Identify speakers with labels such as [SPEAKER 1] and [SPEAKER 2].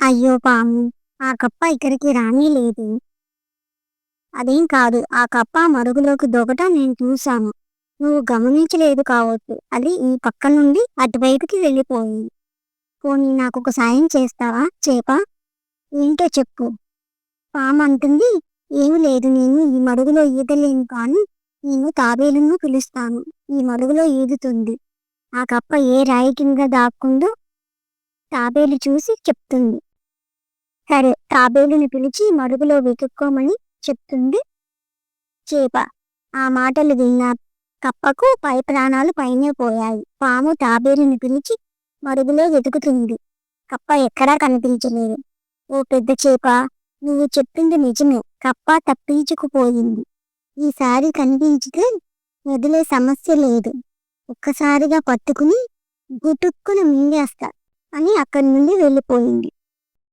[SPEAKER 1] అయ్యో పాము ఆ కప్ప ఇక్కడికి రానే లేదు. అదేం కాదు ఆ కప్ప మరుగులోకి దొగట నేను చూశాను. నువ్వు గమనించలేదు కావచ్చు అది ఈ పక్క నుండి అటువైపుకి వెళ్ళిపోయింది పోనీ నాకు ఒక సాయం చేస్తావా చేప? ఏంటో చెప్పు. పాము అంటుంది ఏమి లేదు నేను ఈ మడుగులో ఈదలేను కానీ నేను తాబేలును పిలుస్తాను ఈ మడుగులో ఈదుతుంది. ఆ కప్ప ఏ రాయి కింద దాక్కుందో తాబేలు చూసి చెప్తుంది. సరే తాబేలుని పిలిచి మరుగులో వెతుక్కోమని చెప్తుంది చేప. ఆ మాటలు విన్న కప్పకు పై ప్రాణాలు పైనే పోయాయి. పాము తాబేలుని పిలిచి మరుగులో వెతుకుతుంది. కప్ప ఎక్కడా కనిపించలేదు. ఓ పెద్ద చేప నువ్వు చెప్పింది నిజమే. కప్ప తప్పించుకుపోయింది. ఈసారి కనిపించితే వదిలే సమస్య లేదు. ఒక్కసారిగా పట్టుకుని గుటుక్కున మింగేస్తా అని అక్కడి నుండి వెళ్ళిపోయింది.